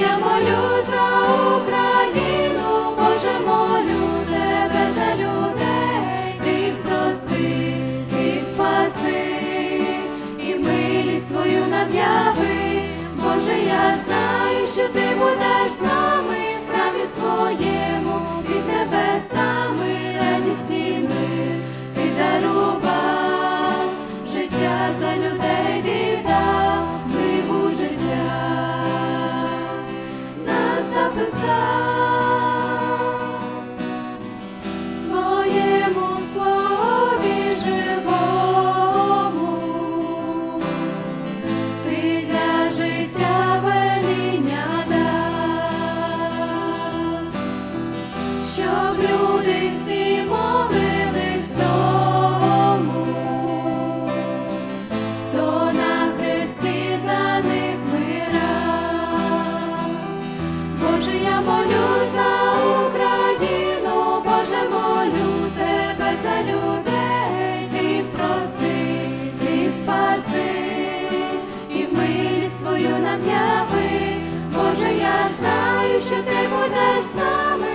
я молю за Україну, Боже молю тебе за людей, ти їх прости, спаси, і милість свою нам яви, Боже, я знаю, що ти будеш знати. Щоб люди всі молились тому, хто на хресті за них мирав. Боже, я молю за Україну, Боже, молю тебе за людей, ти прости, ти спаси, і милість свою нам. Боже, я знаю, що ти будеш з нами.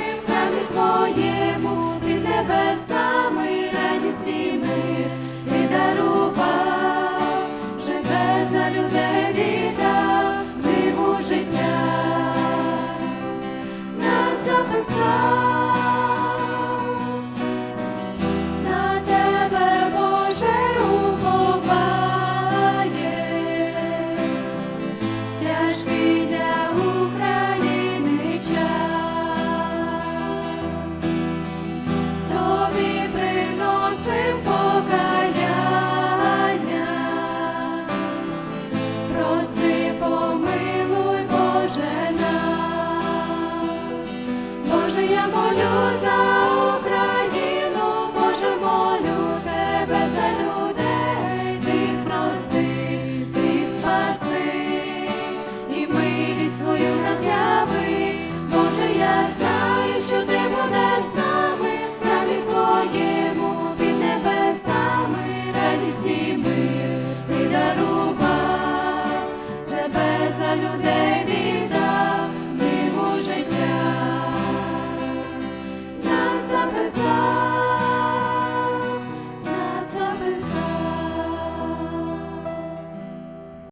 за людей віддав Диву життя нас записав. show.